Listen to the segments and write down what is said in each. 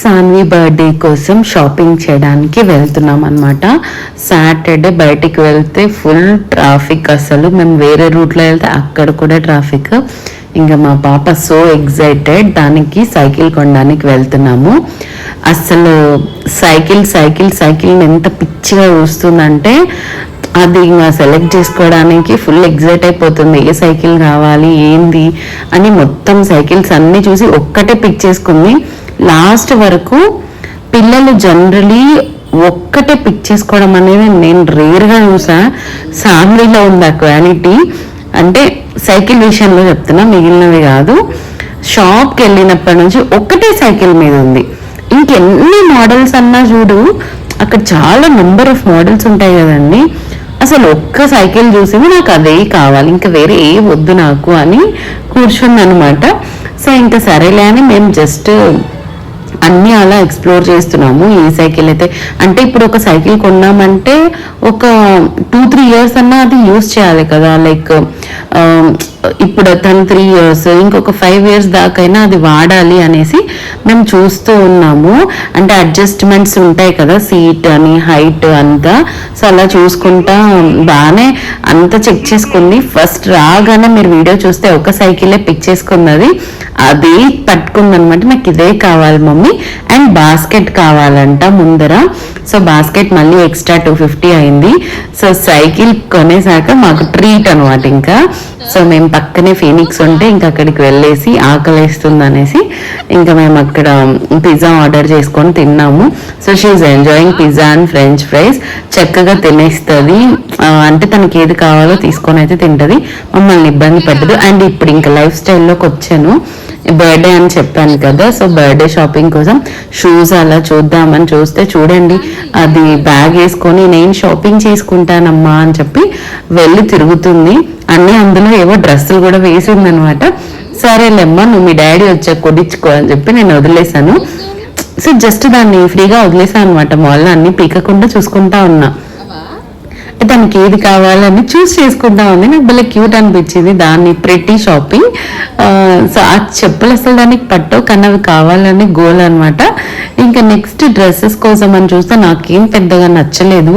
Saanvi birthday కోసం shopping చేయడానికి వెళ్తున్నాం అనమాట సాటర్డే బయటికి వెళ్తే ఫుల్ ట్రాఫిక్ అసలు. మేము వేరే రూట్లో వెళ్తే అక్కడ కూడా ట్రాఫిక్. ఇంకా మా పాప సో ఎగ్జైటెడ్ దానికి సైకిల్ కొనడానికి వెళ్తున్నాము. అసలు సైకిల్ సైకిల్ సైకిల్ ఎంత పిచ్చిగా చూస్తుందంటే అది ఇంకా సెలెక్ట్ చేసుకోవడానికి ఫుల్ ఎగ్జైట్ అయిపోతుంది. ఏ సైకిల్ కావాలి ఏంది అని మొత్తం సైకిల్స్ అన్నీ చూసి ఒక్కటే పిక్ చేసుకుంది లాస్ట్ వరకు పిల్లలు జనరలీ ఒక్కటే పిక్ చేసుకోవడం అనేది నేను రేర్గా చూసా. సామ్రీలో ఉంది ఆ క్వాలిటీ? అంటే సైకిల్ విషయంలో చెప్తున్నా మిగిలినవి కాదు. షాప్కి వెళ్ళినప్పటి నుంచి ఒక్కటే సైకిల్ మీద ఉంది. ఇంకెన్ని మోడల్స్ అన్నా చూడు అక్కడ చాలా నెంబర్ ఆఫ్ మోడల్స్ ఉంటాయి కదండి. అసలు ఒక్క సైకిల్ చూసి నాకు అదే కావాలి ఇంకా వేరే ఏ వద్దు నాకు అని కూర్చుంది అనమాట సో ఇంకా సరేలే అని మేము జస్ట్ అన్నీ అలా ఎక్స్ప్లోర్ చేస్తున్నాము ఏ సైకిల్ అయితే. అంటే ఇప్పుడు ఒక సైకిల్ కొన్నామంటే ఒక టూ త్రీ ఇయర్స్ అన్నా అది యూస్ చేయాలి కదా. లైక్ ఇప్పుడు తను త్రీ ఇయర్స్ ఇంకొక ఫైవ్ ఇయర్స్ దాకైనా అది వాడాలి అనేసి మేము చూస్తూ ఉన్నాము. అంటే అడ్జస్ట్మెంట్స్ ఉంటాయి కదా సీట్ అని హైట్ అంతా. సో అలా చూసుకుంటా బాగానే అంతా చెక్ చేసుకుంది. ఫస్ట్ రాగానే మీరు వీడియో చూస్తే ఒక సైకిలే పిక్ చేసుకున్నది. అది పట్టుకుందనమాట. నాకు ఇదే కావాలి మమ్మీ. అండ్ బాస్కెట్ కావాలంట ముందర. సో బాస్కెట్ మళ్ళీ ఎక్స్ట్రా టూ ఫిఫ్టీ అయింది. సో సైకిల్ కొనేసాక మాకు ట్రీట్ అనమాట ఇంకా. సో మేము పక్క పక్కనే ఫీనిక్స్ ఉంటే ఇంకా అక్కడికి వెళ్ళేసి ఆకలిస్తుంది అనేసి ఇంకా మేము అక్కడ పిజ్జా ఆర్డర్ చేసుకొని తిన్నాము. So she enjoying pizza and French fries చక్కగా తినేస్తుంది. అంటే తనకి ఏది కావాలో తీసుకొని అయితే తింటది. మమ్మల్ని ఇబ్బంది పెట్టదు. అండ్ ఇప్పుడు ఇంకా లైఫ్ స్టైల్లోకి వచ్చాను. బర్త్డే అని చెప్పాను కదా సో బర్త్డే షాపింగ్ కోసం షూస్ అలా చూద్దామని చూస్తే చూడండి అది బ్యాగ్ వేసుకొని నేను షాపింగ్ చేసుకుంటానమ్మా అని చెప్పి వెళ్ళి తిరుగుతుంది. అన్నీ అందులో ఏవో డ్రెస్సులు కూడా వేసింది అనమాట సరేలేమ్మా నువ్వు మీ డాడీ వచ్చాక కొట్టించుకో అని చెప్పి నేను వదిలేశాను. సో జస్ట్ దాన్ని ఫ్రీగా వదిలేసాను అనమాట. మాల్లో అన్ని పీకకుండా చూసుకుంటా ఉన్నా. దానికి ఏది కావాలని చూస్ చేసుకుందామని నాకు భలే క్యూట్ అనిపించింది దాన్ని ప్రెట్టి షాపింగ్ సో ఆ చెప్పులు అసలు దానికి పట్టవు కానీ అవి కావాలని గోల్ అనమాట ఇంకా నెక్స్ట్ డ్రెస్సెస్ కోసం అని చూస్తే నాకేం పెద్దగా నచ్చలేదు.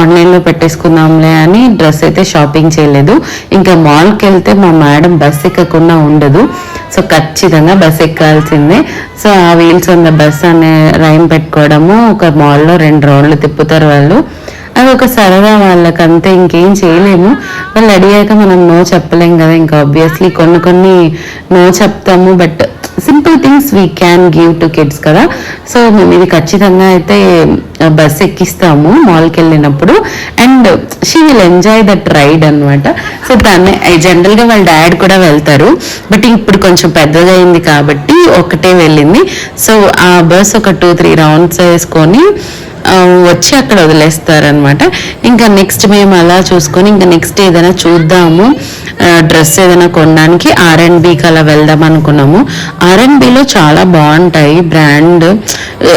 ఆన్లైన్లో పెట్టేసుకుందాంలే అని డ్రెస్ అయితే షాపింగ్ చేయలేదు. ఇంకా మాల్కి వెళ్తే మా మేడం బస్ ఎక్కకుండా ఉండదు. సో ఖచ్చితంగా బస్ ఎక్కాల్సిందే. సో ఆ వీల్స్ ఉన్న బస్ అనే రైమ్ పెట్టుకోవడము ఒక మాల్లో రెండు రౌండ్లు తిప్పుతారు వాళ్ళు. అది ఒక సరదా వాళ్ళకి అంతే ఇంకేం చేయలేము. వాళ్ళు అడిగాక మనం నో చెప్పలేం కదా. ఇంకా ఆబ్వియస్లీ కొన్ని కొన్ని నో చెప్తాము but simple things we can give to kids కదా. సో మేము ఇది ఖచ్చితంగా అయితే బస్ ఎక్కిస్తాము మాల్కి వెళ్ళినప్పుడు. And she will enjoy that ride అనమాట సో దాన్ని జనరల్గా వాళ్ళ డాడ్ కూడా వెళ్తారు. బట్ ఇప్పుడు కొంచెం పెద్దగా అయింది కాబట్టి ఒకటే వెళ్ళింది. సో ఆ బస్ ఒక టూ త్రీ రౌండ్స్ వేసుకొని వచ్చి అక్కడ వదిలేస్తారనమాట ఇంకా నెక్స్ట్ మేము అలా చూసుకొని ఇంకా నెక్స్ట్ ఏదైనా చూద్దాము. డ్రెస్ ఏదైనా కొనడానికి ఆర్ అండ్ అలా వెళ్దాం అనుకున్నాము. ఆర్ అండ్ చాలా బాగుంటాయి బ్రాండ్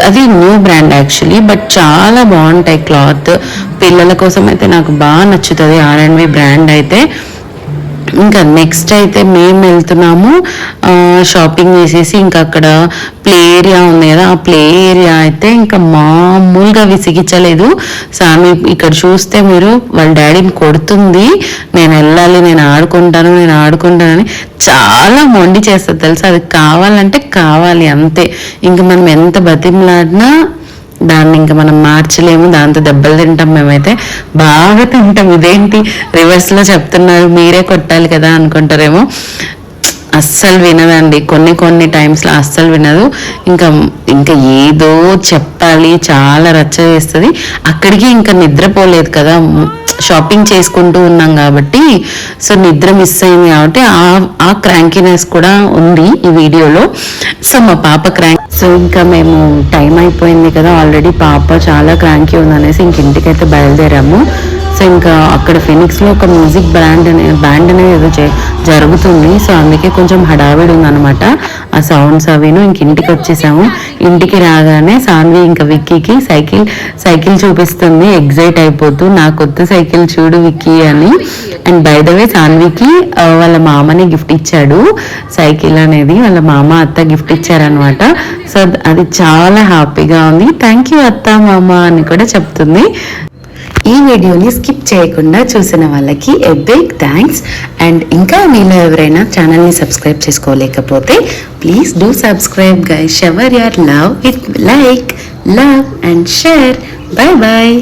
అది న్యూ బ్రాండ్ యాక్చువల్లీ బట్ చాలా బాగుంటాయి క్లాత్ పిల్లల కోసం అయితే నాకు బాగా నచ్చుతుంది ఆర్ అండ్ బి బ్రాండ్ అయితే. ఇంకా నెక్స్ట్ అయితే మేము వెళ్తున్నాము. షాపింగ్ చేసేసి ఇంకా అక్కడ ప్లే ఏరియా ఉంది కదా ఆ ప్లే ఏరియా అయితే ఇంకా మామూలుగా విసిగించలేదు. సామి ఇక్కడ చూస్తే మీరు వాళ్ళ డాడీని కొడుతుంది. నేను వెళ్ళాలి నేను ఆడుకుంటాను నేను ఆడుకుంటానని చాలా మొండి చేస్తుంది తెలుసా? అది కావాలంటే కావాలి అంతే. ఇంకా మనం ఎంత బతిమలాడినా దాన్ని ఇంకా మనం మార్చలేము దాంతో దెబ్బలు తింటాం మేమైతే. బాగా తింటాం. ఇదేంటి? రివర్స్లో చెప్తున్నారు మీరే కొట్టాలి కదా అనుకుంటారేమో. అస్సలు వినదండి. కొన్ని కొన్ని టైమ్స్లో అస్సలు వినదు. ఇంకా ఇంకా ఏదో చెప్పాలి చాలా రచ్చ చేస్తుంది. అక్కడికి ఇంకా నిద్రపోలేదు కదా. షాపింగ్ చేసుకుంటూ ఉన్నాం కాబట్టి సో నిద్ర మిస్ అయింది కాబట్టి ఆ ఆ క్రాంకీనెస్ కూడా ఉంది ఈ వీడియోలో. సో మా పాప క్రాంక్ సో ఇంకా మేము టైం అయిపోయింది కదా ఆల్రెడీ పాప చాలా క్రాంకీ ఉందనేసి ఇంక ఇంటికైతే బయలుదేరాము. సో ఇంకా అక్కడ ఫినిక్స్లో ఒక మ్యూజిక్ బ్రాండ్ అనే బ్యాండ్ అనేది ఏదో జరుగుతుంది. సో అందుకే కొంచెం హడావిడి ఉందన్నమాట ఆ సౌండ్స్ అవిను. ఇంక ఇంటికి వచ్చేసాము. ఇంటికి రాగానే సాన్వి ఇంకా విక్కీకి సైకిల్ సైకిల్ చూపిస్తుంది. ఎగ్జైట్ అయిపోతూ నా కొత్త సైకిల్ చూడు విక్కీ అని. అండ్ బై ద వే సాన్వికి వాళ్ళ మామని గిఫ్ట్ ఇచ్చాడు. సైకిల్ అనేది వాళ్ళ మామ అత్త గిఫ్ట్ ఇచ్చారనమాట సో అది చాలా హ్యాపీగా ఉంది. థ్యాంక్ యూ అత్త మామ అని కూడా చెప్తుంది. ఈ వీడియోని స్కిప్ చేయకుండా చూసిన వాళ్ళకి ఎ బిగ్ థ్యాంక్స్ అండ్ ఇంకా మీలో ఎవరైనా ఛానల్ని subscribe చేసుకోలేకపోతే please do subscribe guys shower your love with like love and share bye bye